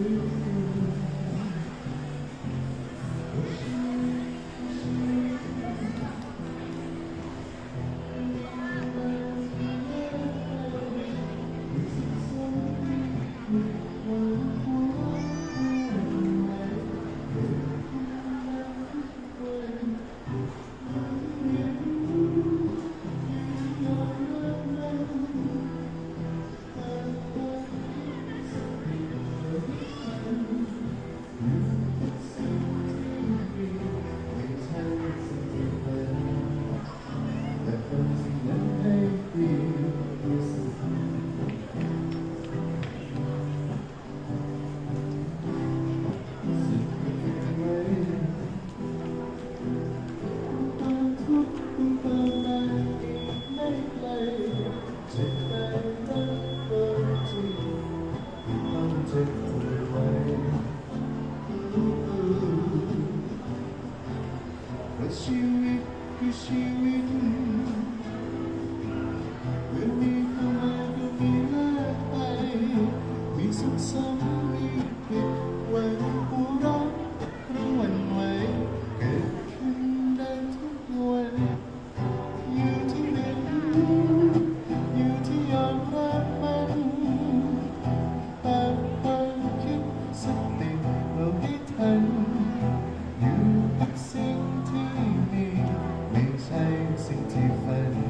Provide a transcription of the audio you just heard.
อืม ชีวิตคือชีวิตเมื่อมีเข้ามาก็มีเลิกไป มีสุขซ้ำมีผิดหวังหัวรักหรือวันไหวเกิดขึ้นได้ทุกวันอยู่ที่เด่นอยู่ที่ยอมรับมันแต่ความคิดสติเราให้ทัน ใช่สิ่งที่ฝัน